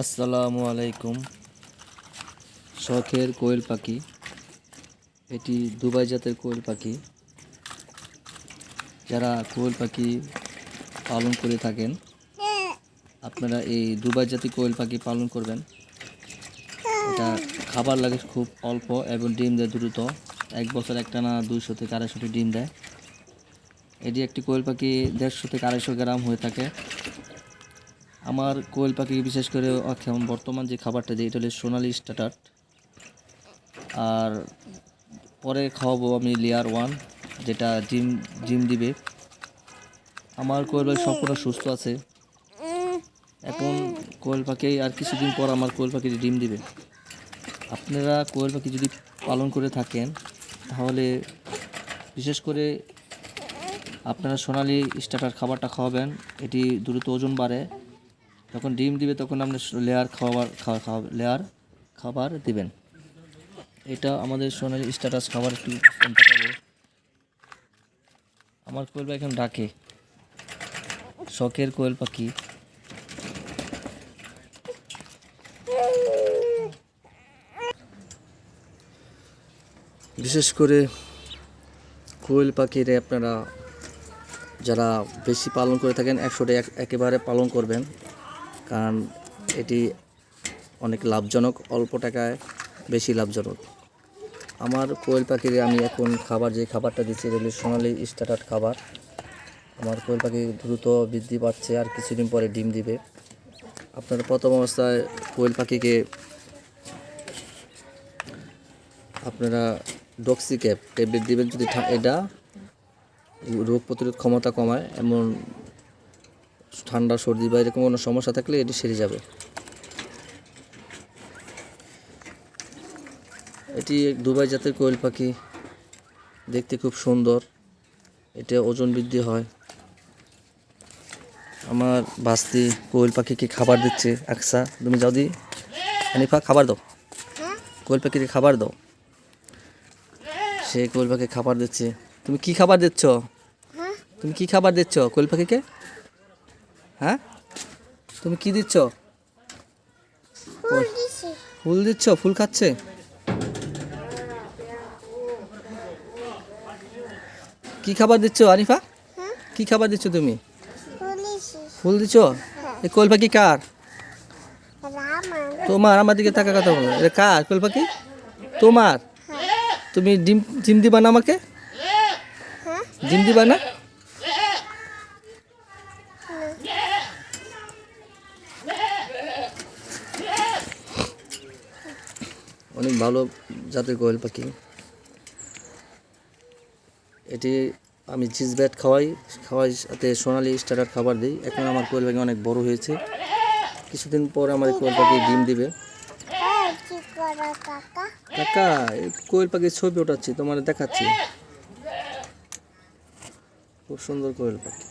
আসসালামু আলাইকুম। শখের কোয়েল পাখি। এটি দুবাই জাতের কোয়েল পাখি। যারা কোয়েল পাখি পালন করে থাকেন, আপনারা এই দুবাই জাতি কোয়েল পাখি পালন করবেন। এটা খাবার লাগে খুব অল্প এবং ডিম দেয় দ্রুত। এক বছর একটা না দুইশো থেকে আড়াইশোটি ডিম দেয়। এটি একটি কোয়েল পাখি দেড়শো থেকে আড়াইশো গ্রাম হয়ে থাকে। আমার কোয়েল পাখি, বিশেষ করে বর্তমান যে খাবারটা দিই, এটা হলো সোনালি স্টার্টার আর পরে খাওয়াবো আমি লেয়ার ওয়ান, যেটা জিম জিম দিবে। আমার কোয়েল পাখি সম্পূর্ণ সুস্থ আছে। এখন কোয়েল পাখি, আর কিছুদিন পর আমার কোয়েল পাখি ডিম দিবে। আপনারা কোয়েল পাখি যদি পালন করে থাকেন, তাহলে বিশেষ করে আপনারা সোনালি স্টার্টার খাবারটা খাওয়াবেন। এটি দ্রুত ওজন বাড়ে। যখন ডিম দিবে তখন আপনি লেয়ার খাবার লেয়ার খাবার দিবেন। এটা আমাদের সোনালি স্ট্যাটাস খাবার একটু আমার কোয়েল পাখি এখন ডাকে। শখের কোয়েল পাখি। বিশেষ করে কোয়েল পাখির আপনারা যারা বেশি পালন করে থাকেন, একশোটা এক, একেবারে পালন করবেন। কারণ এটি অনেক লাভজনক, অল্প টাকায় বেশি লাভজনক। আমার কোয়েল পাখির আমি এখন খাবার, যে খাবারটা দিচ্ছি, এটা হলো সোনালি স্টার্টার খাবার। আমার কোয়েল পাখি দ্রুত বৃদ্ধি পাচ্ছে আর কিছুদিন পরে ডিম দিবে। আপনার প্রথম অবস্থায় কোয়েল পাখিকে আপনারা ডক্সি ক্যাপ ট্যাবলেট দিবেন যদি এটা রোগ প্রতিরোধ ক্ষমতা কমায়, এমন ঠান্ডা সর্দি বা এরকম কোনো সমস্যা থাকলে এটি সেরে যাবে। এটি দুবাই জাতের কোয়েল পাখি। দেখতে খুব সুন্দর। এটা ওজন বৃদ্ধি হয়। আমার বাস্তি কোয়েল পাখিকে খাবার দিচ্ছে আকসা। তুমি যাও দি। হানিফা খাবার দাও। কোয়েল পাখিকে খাবার দাও। সে কোয়েল পাখি খাবার দিচ্ছে। তুমি কি খাবার দিচ্ছ? তুমি কি খাবার দিচ্ছ কোয়েল পাখিকে? হ্যাঁ? তুমি কি দিচ্ছ? ফুল দিচ্ছ? ফুল খাচ্ছে? কি খাবার দিচ্ছ আরিফা কি খাবার দিচ্ছ তুমি? ফুল দিচ্ছ? এই কোয়েল পাখি কার তোমার আমার দিকে টাকা কথা বলো। এটা কার কোয়েল পাখি তোমার তুমি ডিম ডিম দিবা না আমাকে? ডিম দিবা না? অনেক ভালো জাতের কোয়েল পাখি। এটি আমি চিজ ব্যাট খাওয়াই খাওয়াই সাথে সোনালি স্টার্টার খাবার দিই। এখন আমার কোয়েল পাখি অনেক বড় হয়েছে। কিছুদিন পর আমার কোয়েল পাখি ডিম দিবে। কাকা, এই কোয়েল পাখির ছবি ওঠাচ্ছি, তোমার দেখাচ্ছি। খুব সুন্দর কোয়েল পাখি।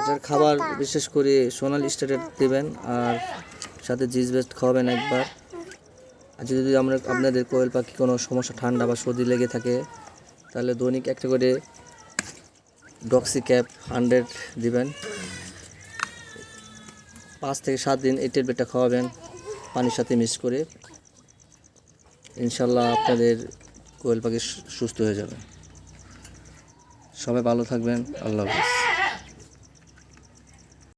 এটার খাবার বিশেষ করে সোনালি স্টার্টার দেবেন আর সাথে জিজ বেস্ট খাওয়াবেন একবার। আর যদি আমরা আপনাদের কোয়েল পাখি কোনো সমস্যা ঠান্ডা বা সর্দি লেগে থাকে, তাহলে দৈনিক একটা করে ডক্সি ক্যাপ হান্ড্রেড দিবেন। পাঁচ থেকে সাত দিন এই ট্যাবলেটটা খাওয়াবেন, পানির সাথে মিক্স করে। ইনশাল্লাহ আপনাদের কোয়েল পাখি সুস্থ হয়ে যাবে। সবাই ভালো থাকবেন, আল্লাহ হাফিজ।